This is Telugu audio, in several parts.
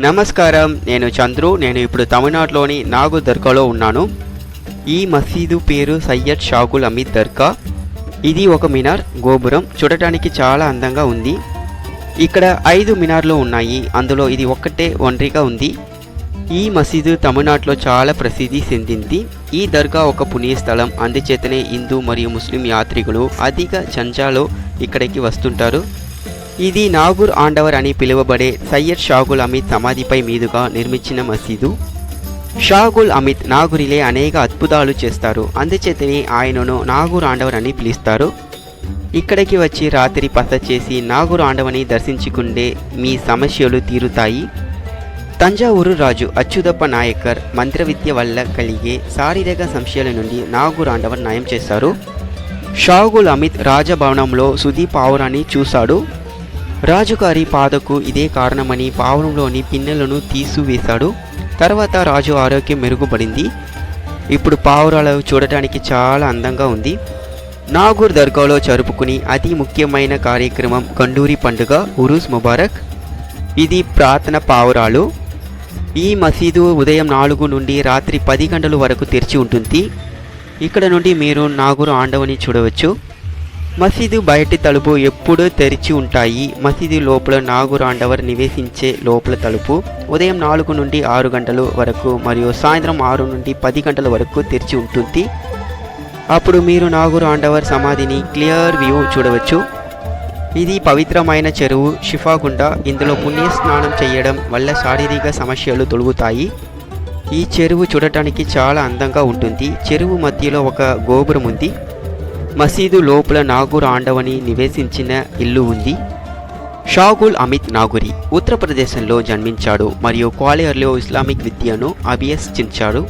నమస్కారం నేను చంద్రు నేను ఇప్పుడు తమిళనాడులోని నాగు దర్గాలో ఉన్నాను. ఈ మసీదు పేరు సయ్యద్ షాకుల్ అమీద్ దర్గా. ఇది ఒక మినార్ గోపురం చూడటానికి చాలా అందంగా ఉంది. ఇక్కడ ఐదు మినార్లు ఉన్నాయి అందులో ఇది ఒక్కటే ఒంటరిగా ఉంది. ఈ మసీదు తమిళనాడులో చాలా ప్రసిద్ధి చెందింది. ఈ దర్గా ఒక పుణ్యస్థలం అందుచేతనే హిందూ మరియు ముస్లిం యాత్రికులు అధిక సంఖ్యలో ఇక్కడికి వస్తుంటారు. ఇది నాగూర్ ఆండవర్ అని పిలువబడే సయ్యద్ షాగుల్ అమిత్ సమాధిపై మీదుగా నిర్మించిన మసీదు. షాగుల్ అమిత్ నాగురిలే అనేక అద్భుతాలు చేస్తారు. అందుచేతనే ఆయనను నాగూర్ ఆండవర్ అని పిలుస్తారు. ఇక్కడికి వచ్చి రాత్రి పస చేసి నాగూర్ ఆండవని దర్శించుకుంటే మీ సమస్యలు తీరుతాయి. తంజావూరు రాజు అచ్యుదప్ప నాయకర్ మంత్ర విద్య వల్ల కలిగే శారీరక సంశయాల నుండి నాగూర్ ఆండవర్ నయం చేశారు. షాగుల్ అమిత్ రాజభవనంలో సుదీప్ ఆవురాన్ని చూశాడు. రాజుగారి పాదకు ఇదే కారణమని పావురంలోని పిన్నెలను తీసివేశాడు. తర్వాత రాజు ఆరోగ్యం మెరుగుపడింది. ఇప్పుడు పావురాలు చూడటానికి చాలా అందంగా ఉంది. నాగూర్ దర్గాలో జరుపుకుని అతి ముఖ్యమైన కార్యక్రమం గండూరి పండుగ ఉరూస్ ముబారక్. ఇది ప్రార్థన పావురాలు. ఈ మసీదు ఉదయం నాలుగు నుండి రాత్రి పది గంటల వరకు తెరిచి ఉంటుంది. ఇక్కడ నుండి మీరు నాగూరు ఆండవని చూడవచ్చు. మసీదు బయటి తలుపు ఎప్పుడూ తెరిచి ఉంటాయి. మసీదు లోపల నాగురాండవర్ నివేశించే నివసించే లోపల తలుపు ఉదయం నాలుగు నుండి ఆరు గంటల వరకు మరియు సాయంత్రం ఆరు నుండి పది గంటల వరకు తెరిచి ఉంటుంది. అప్పుడు మీరు నాగురాండవర్ సమాధిని క్లియర్ వ్యూ చూడవచ్చు. ఇది పవిత్రమైన చెరువు షిఫాగుండ ఇందులో పుణ్య స్నానం చేయడం వల్ల శారీరక సమస్యలు తొలుగుతాయి. ఈ చెరువు చూడటానికి చాలా అందంగా ఉంటుంది. చెరువు మధ్యలో ఒక గోపురం ఉంది. మసీదు లోపల నాగూర్ ఆండవని నివేశించిన ఇల్లు ఉంది. షాగుల్ అమిత్ నాగురి ఉత్తరప్రదేశ్లో జన్మించాడు మరియు గ్వాలియర్లో ఇస్లామిక్ విద్యను అభ్యసించాడు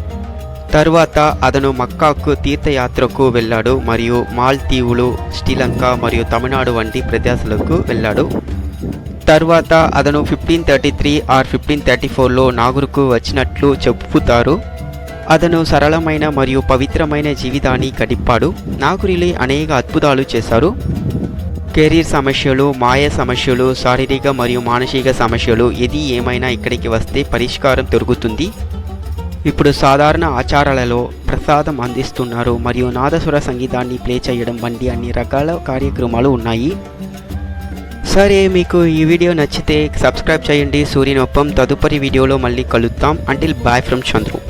తరువాత అతను మక్కాకు తీర్థయాత్రకు వెళ్ళాడు మరియు మాల్దీవులు శ్రీలంక మరియు తమిళనాడు వంటి ప్రదేశాలకు వెళ్ళాడు. తర్వాత అతను fifteen thirty three or fifteen thirty ఫోర్లో నాగురుకు వచ్చినట్లు చెప్పుతారు. అతను సరళమైన మరియు పవిత్రమైన జీవితాన్ని గడిపాడు. నాగురిలే అనేక అద్భుతాలు చేశారు. కెరీర్ సమస్యలు మాయ సమస్యలు శారీరక మరియు మానసిక సమస్యలు ఇది ఏమైనా ఇక్కడికి వస్తే పరిష్కారం దొరుకుతుంది. ఇప్పుడు సాధారణ ఆచారాలలో ప్రసాదం అందిస్తున్నారు మరియు నాదస్వర సంగీతాన్ని ప్లే చేయడం వంటి అన్ని రకాల కార్యక్రమాలు ఉన్నాయి. సరే మీకు ఈ వీడియో నచ్చితే సబ్స్క్రైబ్ చేయండి. సూర్యనొప్పం తదుపరి వీడియోలో మళ్ళీ కలుద్దాం. Until bye from Chandru